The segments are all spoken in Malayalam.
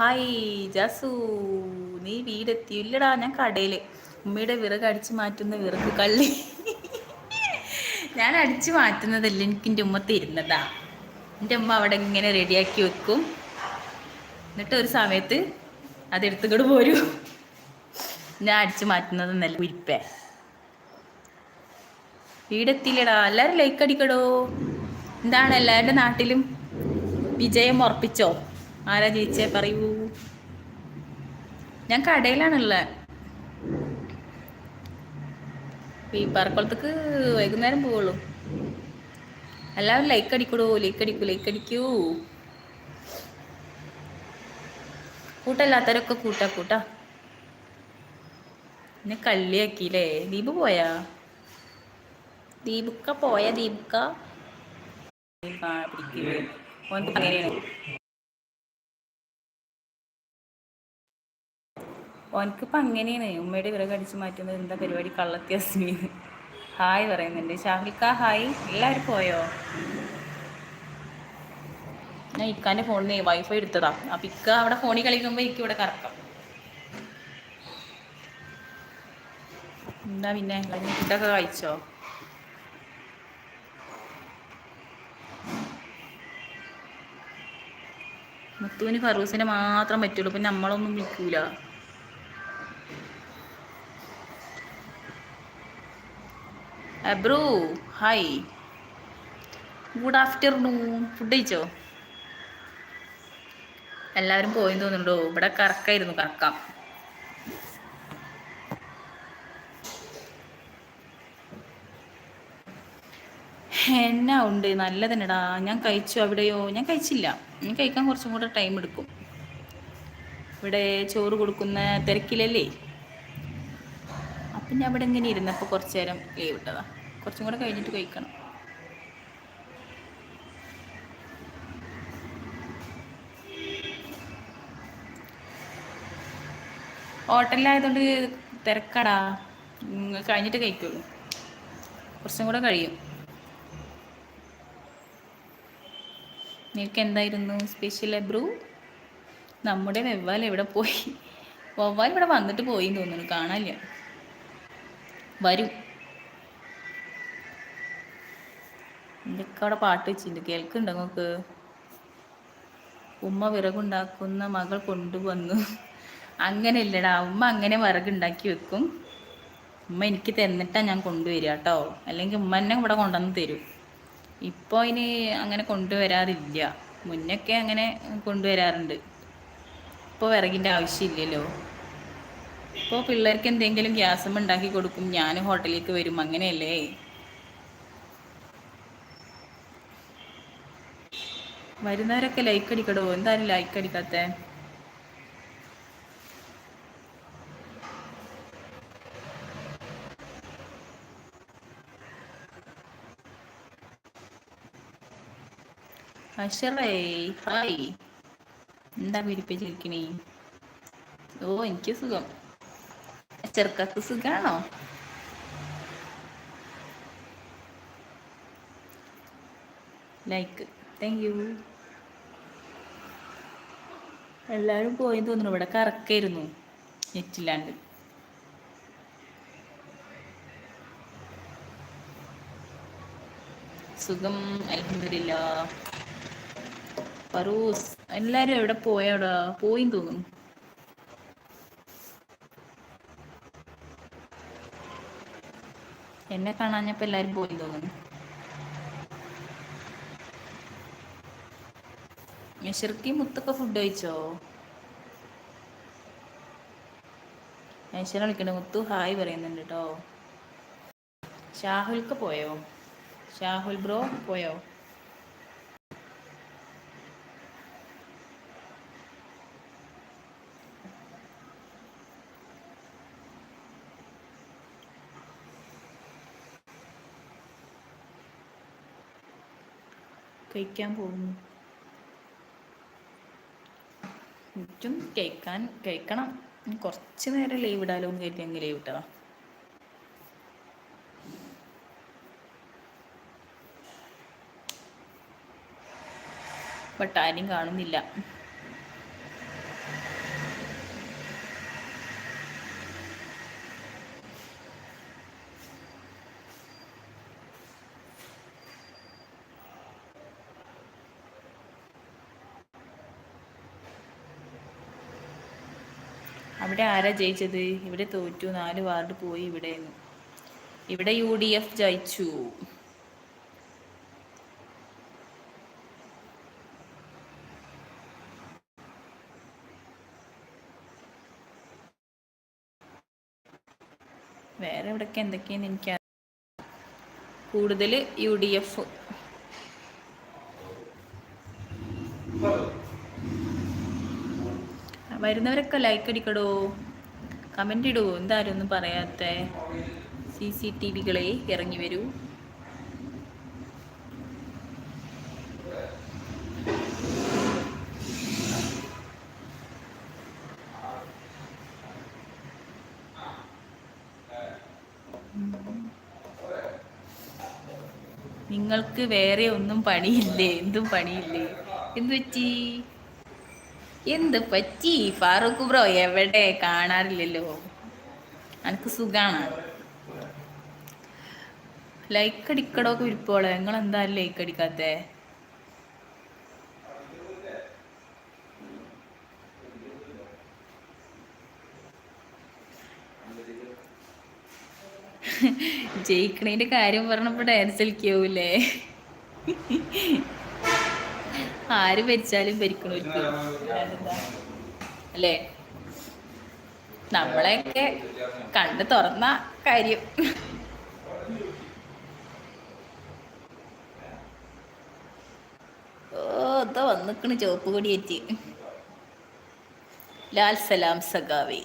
ഹായ് ജാസു നീ വീടെത്തിയില്ലടാ ഞാൻ കടയിൽ. ഉമ്മയുടെ വിറക് അടിച്ചു മാറ്റുന്ന വിറക് കള്ളി. ഞാൻ അടിച്ചു മാറ്റുന്നതല്ല എനിക്ക് എന്റെ ഉമ്മ തരുന്നതാ. എന്റെ ഉമ്മ അവിടെ ഇങ്ങനെ റെഡിയാക്കി വെക്കും. എന്നിട്ട് ഒരു സമയത്ത് അതെടുത്തുകൊണ്ട് പോരൂ. ഞാൻ അടിച്ചു മാറ്റുന്നത് നല്ല ഉരിപ്പേ. വീടെത്തിയില്ലടാ. എല്ലാവരും ലൈക്ക് അടിക്കടോ. എന്താണ് എല്ലാവരുടെ നാട്ടിലും വിജയം ഉറപ്പിച്ചോ? ആരാ ജയിച്ചേ പറയൂ. ഞാൻ കടയിലാണുള്ളത് ഈ പാറക്കുളത്തേക്ക് വൈകുന്നേരം പോവുള്ളൂ. എല്ലാവരും ലൈക്ക് അടിക്കൂടോ? ലൈക്ക് അടിക്കൂ ലൈക്ക് അടിക്കൂ. കൂട്ടല്ലാത്തവരൊക്കെ കൂട്ടാ കൂട്ടാ. എന്നെ കള്ളിയാക്കിയില്ലേ? ദീപ് പോയാ? ദീപുക്ക പോയ ദീപുക്ക? അങ്ങനെയാണ്. ഓനക്കിപ്പോൾ അങ്ങനെയാണ്. ഉമ്മയുടെ വിറക് അടിച്ചു മാറ്റുന്നത് എന്താ പരിപാടി? കള്ളത്യാസ്മി ഹായ് പറയുന്നുണ്ട്. ഷാഹിൽക്ക ഹായ്. എല്ലാവരും പോയോ? ഞാൻ ഇക്കാന്റെ ഫോണിൽ നിന്ന് വൈഫൈ എടുത്തതാ. അപ്പം ഇക്ക അവിടെ ഫോണിൽ കളിക്കുമ്പോൾ ഇക്ക ഇവിടെ കറക്കാം. എന്താ പിന്നെ? ഫുഡൊക്കെ കഴിച്ചോ? മുത്തുവിന് ഫറൂസിനെ മാത്രം പറ്റുള്ളൂ. പിന്നെ നമ്മളൊന്നും വിൽക്കൂല bro hi good afternoon food കഴിച്ചോ? എല്ലാവരും പോയി തോന്നുന്നുണ്ടോ? ഇവിടെ കറക്കായിരുന്നു കറക്കാം. എന്നാ ഉണ്ട്? നല്ലതന്നെടാ. ഞാൻ കഴിച്ചു അവിടെയോ? ഞാൻ കഴിച്ചില്ല. ഞാൻ കഴിക്കാൻ കുറച്ചും കൂടെ ടൈം എടുക്കും. ഇവിടെ ചോറ് കൊടുക്കുന്ന തിരക്കിലല്ലേ? അപ്പം അവിടെ ഇങ്ങനെ ഇരുന്നപ്പോൾ കുറച്ച് നേരം ലീവ് ഇട്ടതാ. കുറച്ചും കൂടെ കഴിഞ്ഞിട്ട് കഴിക്കണം. ഹോട്ടലിലായതുകൊണ്ട് തിരക്കടാ. കഴിഞ്ഞിട്ട് കഴിക്കുള്ളൂ. കുറച്ചും കൂടെ കഴിയും. നിനക്ക് എന്തായിരുന്നു സ്പെഷ്യൽ എബ്രു നമ്മുടെ വെവ്വാൽ എവിടെ പോയി? വവ്വാൽ ഇവിടെ വന്നിട്ട് പോയി തോന്നുന്നു. കാണാനില്ല. വരും. എന്തൊക്കെ അവിടെ പാട്ട് വെച്ചിട്ടുണ്ട്? കേൾക്കുന്നുണ്ടോ നിങ്ങൾക്ക്? ഉമ്മ വിറകുണ്ടാക്കുന്ന മകൾ കൊണ്ടുവന്നു. അങ്ങനെ ഇല്ലടാ ഉമ്മ അങ്ങനെ വിറകുണ്ടാക്കി വെക്കും. ഉമ്മ എനിക്ക് തന്നിട്ടാ ഞാൻ കൊണ്ടുവരിക കേട്ടോ. അല്ലെങ്കിൽ ഉമ്മ എന്നെ ഇവിടെ കൊണ്ടുവന്ന് തരും. ഇപ്പോൾ ഇനി അങ്ങനെ കൊണ്ടുവരാറില്ല. മുന്നൊക്കെ അങ്ങനെ കൊണ്ടുവരാറുണ്ട്. ഇപ്പോൾ വിറകിന്റെ ആവശ്യമില്ലല്ലോ. ഇപ്പോൾ പിള്ളേർക്ക് എന്തെങ്കിലും ഗ്യാസം ഉണ്ടാക്കി കൊടുക്കും. ഞാൻ ഹോട്ടലിലേക്ക് വരും. അങ്ങനെയല്ലേ? വരുന്നവരൊക്കെ ലൈക്ക് അടിക്കടോ എന്തായാലും ലൈക്ക് അടിക്കാത്തേ? എന്താ വിരിപ്പിച്ചിരിക്കണേ ഓ എനിക്ക് സുഖം. ചെറുക്കക്ക് സുഖാണോ? ലൈക്ക്. താങ്ക് യു എല്ലാവരും പോയി തോന്നുന്നു. ഇവിടെ കറക്കായിരുന്നു നെറ്റില്ലാണ്ട്. സുഖം. അലഹമില്ല ഫറൂസ് എല്ലാരും എവിടെ പോയാടാ പോയി തോന്നുന്നു. എന്നെ കാണാഞ്ഞപ്പോ എല്ലാരും പോയി തോന്നുന്നു. മെഷർക്കി മുത്തൊക്കെ ഫുഡ് കഴിച്ചോ? മെഷർ വിളിക്കണ്ട. മുത്തു ഹായ് പറയുന്നുണ്ട് കേട്ടോ ഷാഹുൽക്ക് പോയോ? ഷാഹുൽ ബ്രോ പോയോ? കഴിക്കാൻ പോകുന്നു. എനിക്കും കഴിക്കാൻ കഴിക്കണം. കുറച്ച് നേരം ലീവ് ഇടാലോ എന്ന് കരുതിയെങ്കിൽ ലീവ് ഇട്ടതാ. ബട്ട് ആരും കാണുന്നില്ല. അവിടെ ആരാ ജയിച്ചത്? ഇവിടെ തോറ്റു നാല് വാർഡ് പോയി ഇവിടെ ഇവിടെ യു ഡി എഫ് ജയിച്ചു. വേറെ എവിടൊക്കെ എന്തൊക്കെയാണ് എനിക്ക് കൂടുതൽ യു ഡി എഫ് വരുന്നവരൊക്കെ ലൈക്ക് അടിക്കടോ? കമന്റ് ഇടൂ? എന്തായാലും ഒന്നും പറയാത്ത സി സി ടി വികളെ ഇറങ്ങി വരൂ. നിങ്ങൾക്ക് വേറെ ഒന്നും പണിയില്ലേ? എന്തും പണിയില്ലേ? എന്തു പറ്റി എന്ത് പറ്റി? ഫാറൂഖ് ബ്രോ എവിടെ? കാണാറില്ലല്ലോ. എനിക്ക് സുഖാണ്? ലൈക്ക് അടിക്കടോ കുരിപ്പോളെ നിങ്ങൾ എന്തായാലും ലൈക്ക് അടിക്കാത്തേ? ജയിക്കണേന്റെ കാര്യം പറഞ്ഞപ്പോ ഡാൻസ് കളിക്കാവൂലേ ആര് ഭരിച്ചാലും ഭരിക്കണ അല്ലേ? നമ്മളെയൊക്കെ കണ്ട് തുറന്ന കാര്യം. ഓ ഇതാ വന്നിക്കണ് ചുവപ്പ് കൊടിയേറ്റ് ലാൽ സലാം സഖാവി.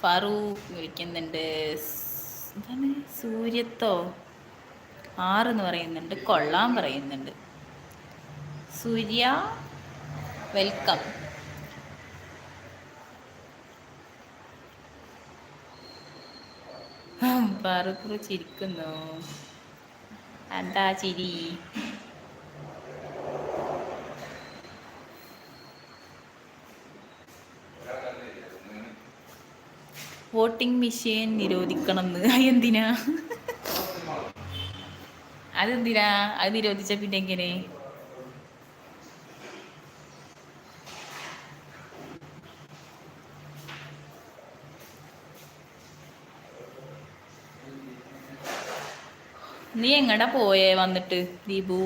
ഫാറൂഖ് വിളിക്കുന്നുണ്ട്. എന്താണ്? സൂര്യത്തോ? ആറെന്ന് പറയുന്നുണ്ട്. കൊള്ളാൻ പറയുന്നുണ്ട്. സൂര്യ വെൽക്കം. ഫാറൂഖ് ചിരിക്കുന്നു എന്താ ചിരി. വോട്ടിംഗ് മെഷീൻ നിരോധിക്കണം എന്ന് എന്തിനാ അതെന്തിനാ? അത് നിരോധിച്ച പിന്നെ എങ്ങനെ? നീ എങ്ങടാ പോയേ വന്നിട്ട് ദീപു?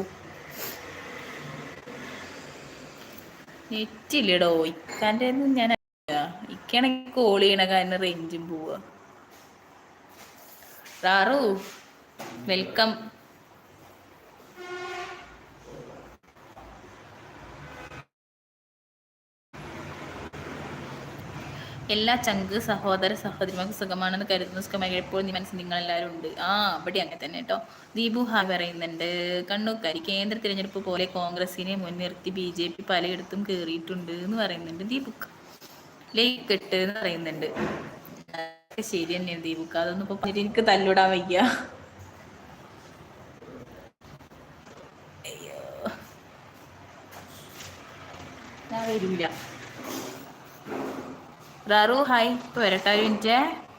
നെറ്റില്ലടോ ഇക്കാന്റെ ഞാൻ ഇക്കാണെങ്കിൽ കോൾ ചെയ്യണ കാരണം റേഞ്ചും പോവുക റാറു വെൽക്കം എല്ലാ ചങ്ക് സഹോദര സഹോദരിമാർക്ക് സുഖമാണെന്ന് കരുതുന്ന. സുഖമായി എപ്പോഴും നീ മനസ്സിൽ നിങ്ങൾ എല്ലാവരും ഉണ്ട്. ആ അവിടെ അങ്ങനെ തന്നെ കേട്ടോ ദീപു ഹാ പറയുന്നുണ്ട്. കണ്ണൂക്കാരി കേന്ദ്ര തിരഞ്ഞെടുപ്പ് പോലെ കോൺഗ്രസിനെ മുൻനിർത്തി ബി ജെ പി പലയിടത്തും കയറിയിട്ടുണ്ട് എന്ന് പറയുന്നുണ്ട് ദീപുക്ക. ലേക്ക് എന്ന് പറയുന്നുണ്ട്. ശരി തന്നെ ദീപുക്ക. അതൊന്നും ഇപ്പൊ എനിക്ക് തല്ലിടാൻ വയ്യ. അയ്യോ. ഞാൻ വരില്ല. റാറു ഹായ്. ഇപ്പൊ വരട്ടെ ഒരു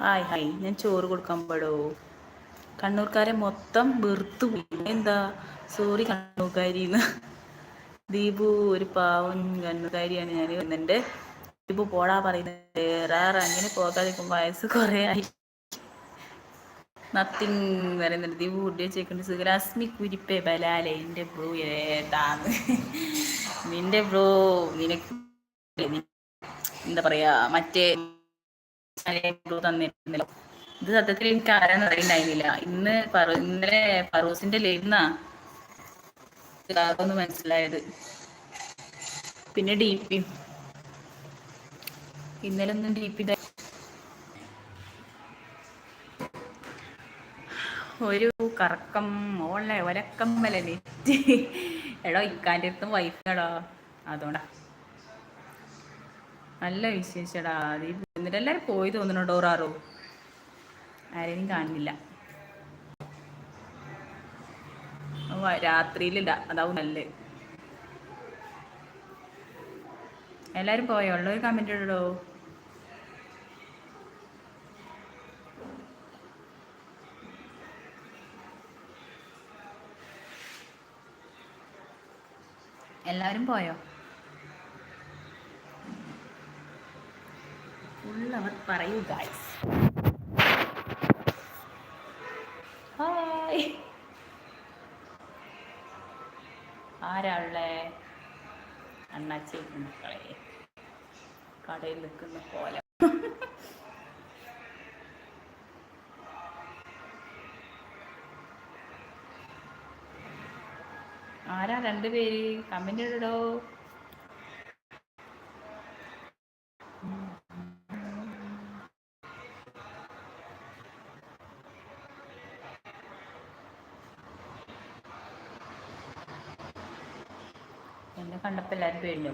ഹായ് ഹായ്. ഞാൻ ചോറ് കൊടുക്കാൻ പാടോ? കണ്ണൂർക്കാരെ മൊത്തം വെറുത്തു എന്താ സോറി കണ്ണൂർക്കാരിന്ന്. ദീപു ഒരു പാവം കണ്ണൂർക്കാരിയാണ് ഞാൻ വന്നിട്ട്. ദീപു പോടാ പറയുന്നത് വേറെ അങ്ങനെ പോകാതിരിക്കും വയസ്സ് കുറേ ആയി. നത്തിങ് പറയുന്നുണ്ട്. ദീപു ഫുഡ് വെച്ചേക്കുണ്ട് സുഖരാസ്മി കുരിപ്പേ ബലാലെ. എന്റെ ബ്രോ ഏതാന്ന്. നിന്റെ ബ്രോ നിനക്ക് എന്താ പറയാ? മറ്റേ തന്നിരുന്നല്ലോ. ഇത് സത്യത്തിൽ എനിക്ക് ആരാന്ന് അറിയണ്ടായിരുന്നില്ല ഇന്ന് ഇന്നലെ ഫറൂസിന്റെ ലൈവ്ന്നാ ഒന്ന് മനസ്സിലായത്. പിന്നെ ഡി പി ഇന്നലെ ഒന്നും ഡി പി ഒരു കറക്കം ഓളെ ഒരക്കം വല നെറ്റ്. എടോ ഇക്കാന്റെ അടുത്തും വൈഫാടോ അതുകൊണ്ടാ നല്ല വിശേഷടാ. എന്നിട്ട് എല്ലാവരും പോയി തോന്നണോ ഡോറാറോ ആരെയും കാണുന്നില്ല രാത്രിയിലില്ല അതാവും നല്ല. എല്ലാരും പോയോ? ഉള്ളൊരു കമന്റ് ഇടോ. എല്ലാവരും പോയോ? ഉള്ളവർ പറയൂ ഗായ്സ് ഹായ് ഉള്ളേ അണ്ണാച്ചി മക്കളെ. കടയിൽ നിൽക്കുന്ന പോലെ. ആരാ രണ്ടുപേര്? കമന്റ് ഇടോ കണ്ടപ്പോൾ എല്ലാവരും പേടിഞ്ഞു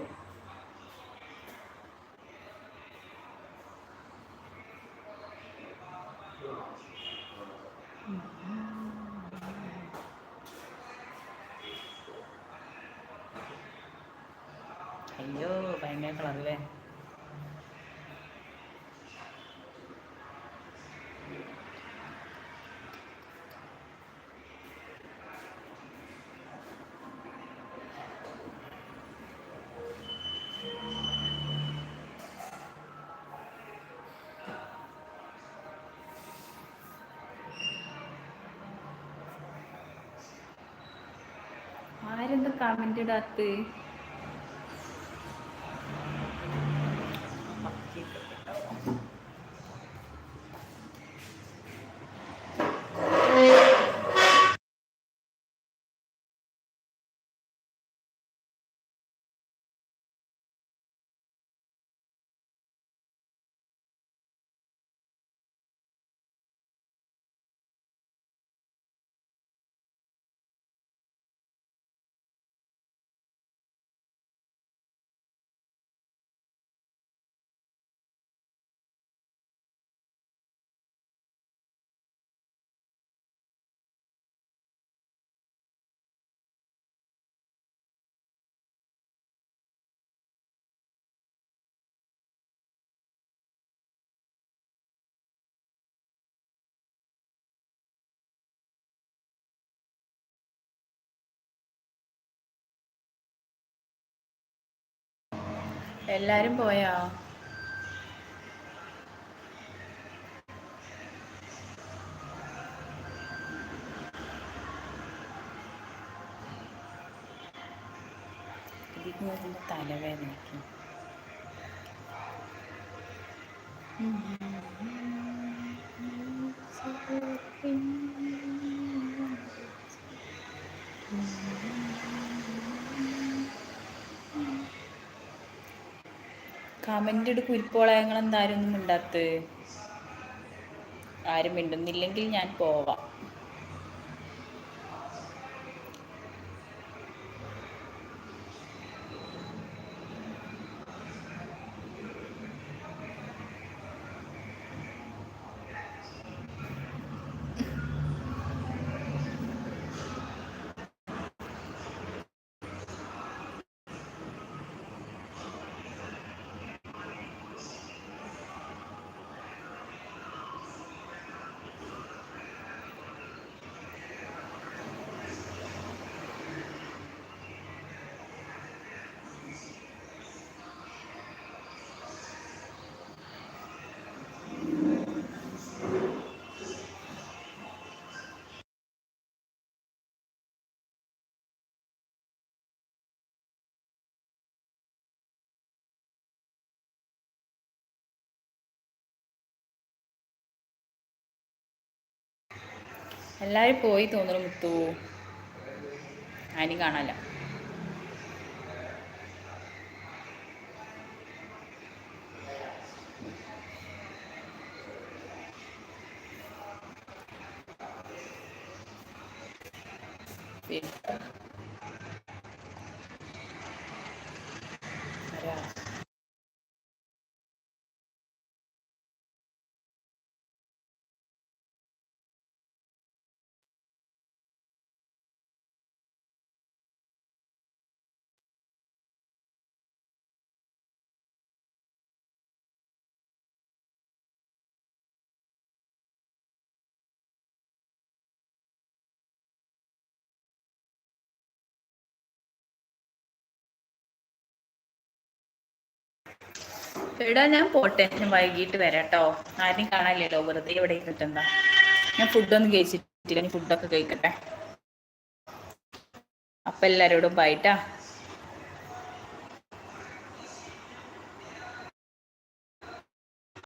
അയ്യോ ഭയങ്കര കളറല്ലേ ആരെന്താ കമന്റ് എല്ലാരും പോയാ? തലവേദനയ്ക്കും കമന്റ് എടുക്കും കുരിപ്പോളയങ്ങൾ എന്തായാലും ഒന്നും മിണ്ടാത്ത ആരും മിണ്ടുന്നില്ലെങ്കിൽ ഞാൻ പോവാം. എല്ലാരും പോയി തോന്നുന്നു മുത്തു. ആനി കാണാല്ല എടാ ഞാൻ പോട്ടെ. ഞാൻ വൈകിട്ട് വരാം കേട്ടോ ആരും കാണാനില്ലല്ലോ. വെറുതെ ഇവിടെ കിട്ടണ്ട ഞാൻ ഫുഡൊന്നും കഴിച്ചിട്ടില്ല. ഫുഡൊക്കെ കഴിക്കട്ടെ. അപ്പൊ എല്ലാരോടും ബൈട്ടാ